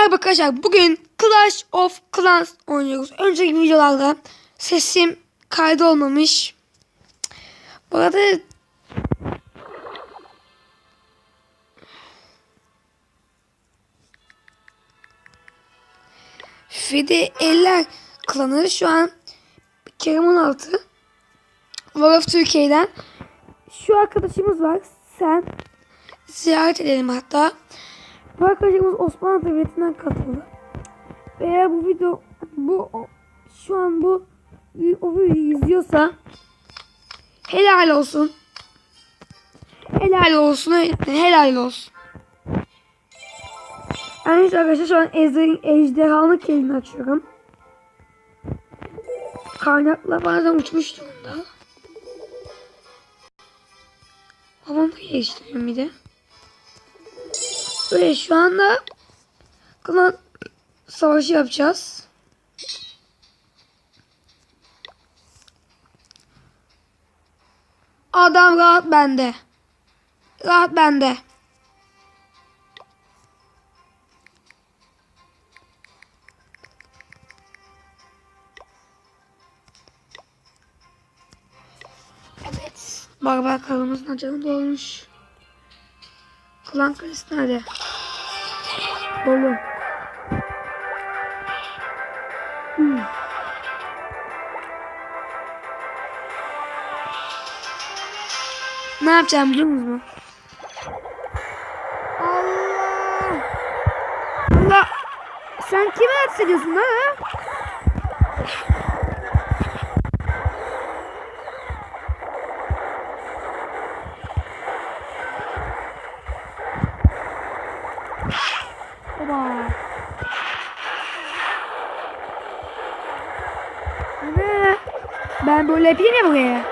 Merhaba arkadaşlar. Bugün Clash of Clans oynuyoruz. Önceki videolarda sesim kaydı olmamış. Bu arada Fide Eller klanı şu an Kerem 16 War of Türkiye'den şu arkadaşımız var. Sen ziyaret edelim hatta. Bu arkadaşımız Osmanlı Devleti'nden katıldı. Eğer bu video bu şu an bu o videoyu izliyorsa helal olsun. Helal olsun. Helal olsun. Yani işte arkadaşlar şu an ejder, ejderhanın kelini açıyorum. Kaynaklar bazen uçmuş durumda. Babamı geliştiriyorum bir de. Ve şu anda klan savaşı yapacağız. Adam rahat bende. Rahat bende. Evet. Barbar kralımızın canı dolmuş. Klan kalesi nerede? Dolu. Hmm. Ne yapacağım biliyor musun? Allah! Allah! Sen kime ateş ediyorsun ha? Oba. Ne? Ben böyle yapayım ya buraya.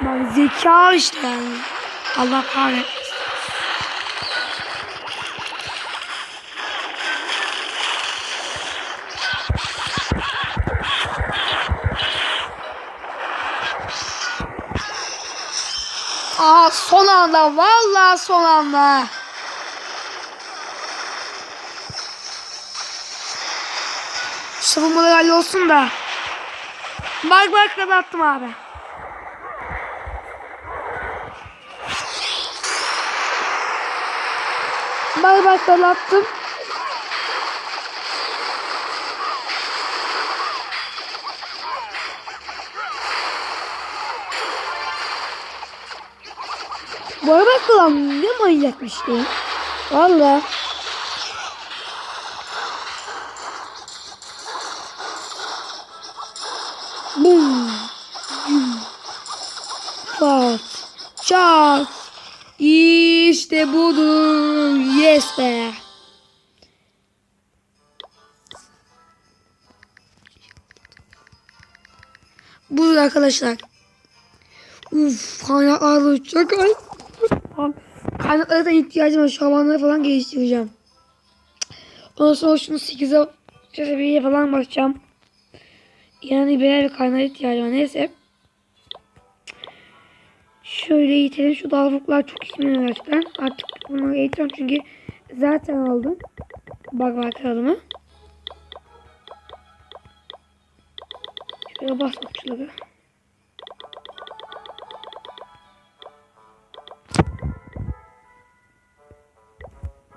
Bak zeka işte. Allah kahretsin. Aa son anda vallahi son anda. Savunmalar hallolsun da. Bak bak ben attım abi. Bak bak ben attım. Bu araba ne manyakmış ya. Valla. Bum. Fat. Çat. İşte budur. Yes be. Budur arkadaşlar. Uf kaynaklarla uçacak. Ay. Kaynaklara da ihtiyacım var. Şabanları falan geliştireceğim. Ondan sonra şunu 8'e seviyeye falan basacağım. Yani birer bir kaynağa ihtiyacım var. Neyse. Şöyle itelim. Şu dalgıklar çok işime gerçekten. Artık bunları eğiteceğim çünkü zaten aldım. Bak bak kralımı. Şöyle bas okçuları.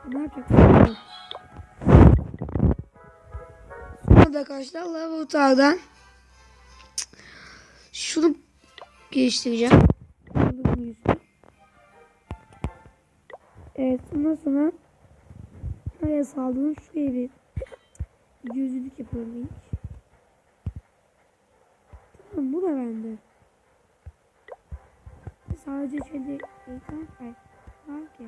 Ne yapacak? Sonra da arkadaşlar laboratuvardan şunu geliştireceğim. Evet ondan sonra nereye saldığım şuraya bir yüzlülük yapıyorum hiç. Tamam bu da bende. Sadece şeyde ekran var ki.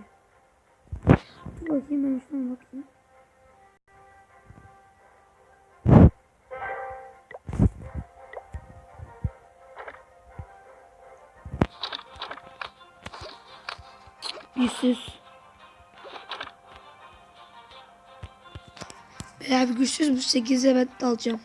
Dur bakayım ben şuna bakayım. Yüzsüz. Eğer güçsüz bu 8'e ben alacağım.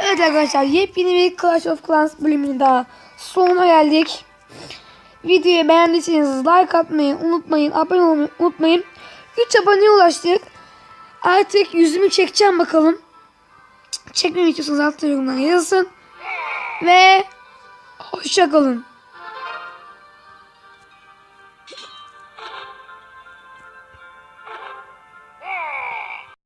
Evet arkadaşlar yepyeni bir Clash of Clans bölümünün daha sonuna geldik. Videoyu beğendiyseniz like atmayı unutmayın. Abone olmayı unutmayın. 3 aboneye ulaştık. Artık yüzümü çekeceğim bakalım. Çekmemi istiyorsanız altta yorumlara yazın. Ve hoşçakalın.